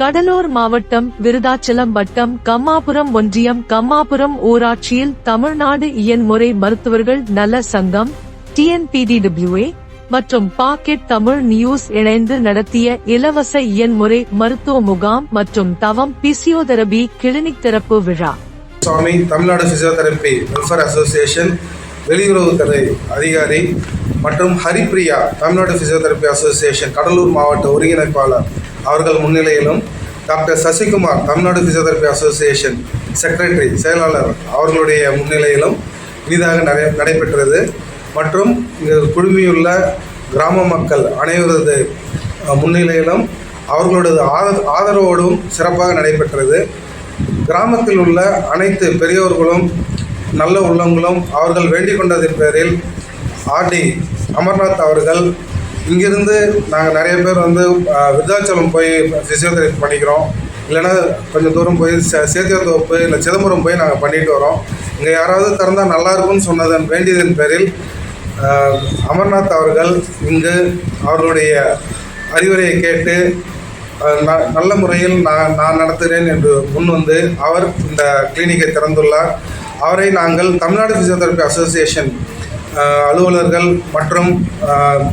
கடலூர் மாவட்டம் விருதாச்சலம் வட்டம் கம்மாபுரம் ஒன்றியம் கம்மாபுரம் ஊராட்சியில் தமிழ்நாடு இயன்முறை மருத்துவர்கள் நல சங்கம் டிஎன்பிடிடபிள்யூஏ மற்றும் பாக்கெட் தமிழ் நியூஸ் இணைந்து நடத்திய இலவச இயன்முறை மருத்துவ முகாம் மற்றும் தவம் பிசியோதெரபி கிளினிக் திறப்பு விழா. Swami Tamil Nadu physiotherapy welfare association வெளியுறவுத்துறை அதிகாரி மற்றும் ஹரிப்ரியா தமிழ்நாடு பிசியோதெரபி அசோசியேஷன் கடலூர் மாவட்ட ஒருங்கிணைப்பாளர். அவர்கள் முன்னிலையிலும் doctor Sasikumar Tamil Nadu physiotherapy association secretary செயலாளர் அவர்களுடைய முன்னிலையிலும் இனிதாக நடை நடைபெற்றது. மற்றும் இங்கு குழுமியுள்ள கிராம மக்கள் அனைவரது முன்னிலையிலும் அவர்களோடது ஆதரவோடும் சிறப்பாக நடைபெற்றது. கிராமத்தில் உள்ள அனைத்து பெரியோர்களும் நல்ல உள்ளங்களும் அவர்கள் வேண்டிக் கொண்டதின் பேரில் ஆர்டி அமர்நாத் அவர்கள் இங்கேருந்து நாங்கள் நிறைய பேர் வந்து விருதாச்சலம் போய் ஃபிசியோதெரபி பண்ணிக்கிறோம். இல்லைன்னா கொஞ்சம் தூரம் போய் சே சேத்தியத்தோப்பு இல்லை சிதம்பரம் போய் நாங்கள் பண்ணிட்டு வரோம். இங்கே யாராவது திறந்தால் நல்லா இருக்கும்னு சொன்னதன் வேண்டியதன் பேரில் அமர்நாத் அவர்கள் இங்கு அவர்களுடைய அறிவுரையை கேட்டு ந- நல்ல முறையில் நான் நான் நடத்துகிறேன் என்று முன் வந்து அவர் இந்த கிளினிக்கை திறந்துள்ளார். அவரை நாங்கள் தமிழ்நாடு ஃபிசியோதெரபி அசோசியேஷன் அலுவலர்கள் மற்றும்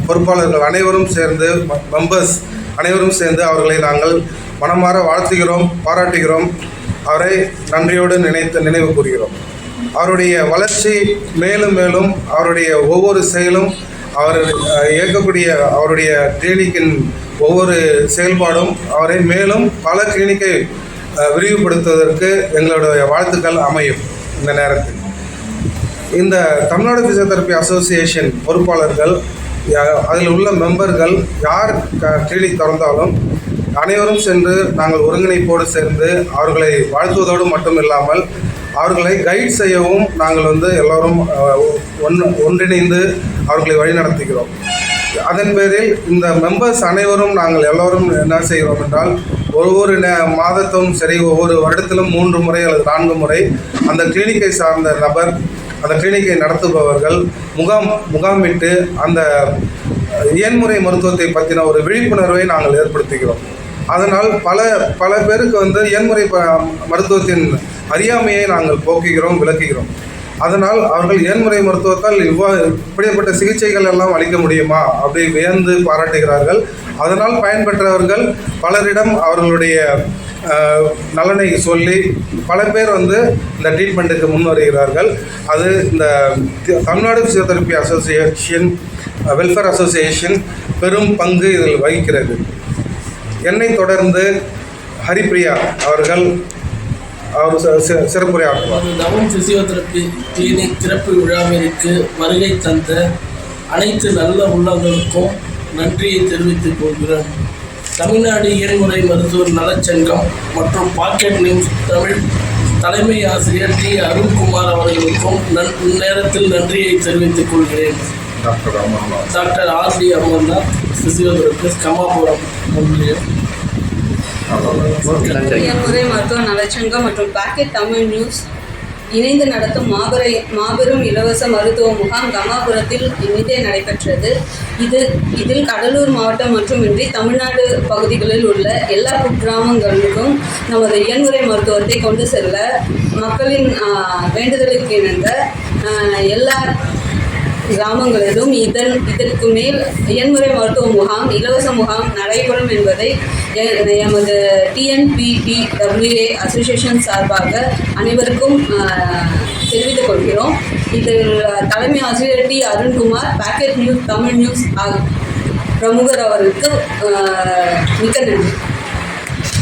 பொறுப்பாளர்கள் அனைவரும் சேர்ந்து மெம்பர்ஸ் அனைவரும் சேர்ந்து அவர்களை நாங்கள் மனமாற வாழ்த்துகிறோம் பாராட்டுகிறோம். அவரை நன்றியோடு நினைத்து நினைவு கூறுகிறோம். அவருடைய வளர்ச்சி மேலும் மேலும் அவருடைய ஒவ்வொரு செயலும் அவர் இயக்கக்கூடிய அவருடைய கிளினிக்கின் ஒவ்வொரு செயல்பாடும் அவரை மேலும் பல கிளினிக்கை விரிவுபடுத்துவதற்கு எங்களுடைய வாழ்த்துக்கள் அமையும். இந்த நேரத்தில். இந்த தமிழ்நாடு பிசியோதெரபி அசோசியேஷன் பொறுப்பாளர்கள் அதில் உள்ள மெம்பர்கள் யார் க- கிளினிக் திறந்தாலும் அனைவரும் சென்று நாங்கள் ஒருங்கிணைப்போடு சேர்ந்து அவர்களை வாழ்த்துவதோடு மட்டும் இல்லாமல் அவர்களை கைட் செய்யவும் நாங்கள் வந்து எல்லோரும் ஒன் ஒன்று ஒன்றிணைந்து அவர்களை வழிநடத்துகிறோம். அதன் பேரில் இந்த மெம்பர்ஸ் அனைவரும் நாங்கள் எல்லோரும் என்ன செய்கிறோம் என்றால் ஒவ்வொரு ந மாதத்தும் சரி ஒவ்வொரு வருடத்திலும் மூன்று முறை அல்லது நான்கு முறை அந்த கிளினிக்கை சார்ந்த நபர் அந்த கிளினிக்கை நடத்துபவர்கள் முகாம் முகாமிட்டு அந்த இயன்முறை மருத்துவத்தை பற்றின ஒரு விழிப்புணர்வை நாங்கள் ஏற்படுத்துகிறோம். அதனால் பல பல பேருக்கு வந்து இயன்முறை ப மருத்துவத்தின் அறியாமையை நாங்கள் போக்குகிறோம் விளக்குகிறோம். அதனால் அவர்கள் இயன்முறை மருத்துவத்தால் இவ்வா இப்படிப்பட்ட சிகிச்சைகள் எல்லாம் அளிக்க முடியுமா? அப்படி வியந்து பாராட்டுகிறார்கள். அதனால் பயன்பெற்றவர்கள் பலரிடம் அவர்களுடைய நலனை சொல்லி பல பேர் வந்து இந்த ட்ரீட்மெண்ட்டுக்கு முன் வருகிறார்கள் அது இந்த Tamil Nadu physiotherapy association welfare association பெரும் பங்கு இதில் வகிக்கிறது. என்னை தொடர்ந்து ஹரிப்ரியா அவர்கள் அவர் சிறப்புரையாற்றுவார். நமது நவம் கிளினிக் திறப்பு விழாவிற்கு வருகை தந்த அனைத்து நல்ல உள்ளங்களுக்கும் நன்றியை தெரிவித்துக் கொள்கிறேன். தமிழ்நாடு இயன்முறை மருத்துவர் நலச்சங்கம் மற்றும் பாக்கெட் நியூஸ் தமிழ் தலைமை ஆசிரியர் டி அருண்குமார் அவர்களுக்கும் நன் இந்நேரத்தில் நன்றியை தெரிவித்துக் கொள்கிறேன். Doctor Amarnath doctor R D Amarnath physiotherapist Kamapuram ஒன்றியம் முறை மருத்துவ நலச்சங்கம் மற்றும் பாக்கெட் தமிழ் நியூஸ் இணைந்து நடத்தும் மாபெரை மாபெரும் இலவச மருத்துவ முகாம் கமாபுரத்தில் இன்றே நடைபெற்றது. இது இதில் கடலூர் மாவட்டம் மட்டுமின்றி தமிழ்நாடு பகுதிகளில் உள்ள எல்லா குக்கிராமங்களுக்கும் நமது இயன்முறை மருத்துவத்தை கொண்டு செல்ல மக்களின் வேண்டுதலுக்கு இணங்க எல்லா கிராமங்களிலும் இதன் இதற்கு மேல் இயன்முறை மருத்துவ முகாம் இலவச முகாம் நடைபெறும் என்பதை எமது டிஎன்பிடி டபிள்யூஏ அசோசியேஷன் சார்பாக அனைவருக்கும் தெரிவித்துக் கொள்கிறோம். இதில் தலைமை ஆசிரியர் D Arunkumar packet news Tamil news பிரமுகர் அவருக்கு ஆஹ், மிக்க நன்றி.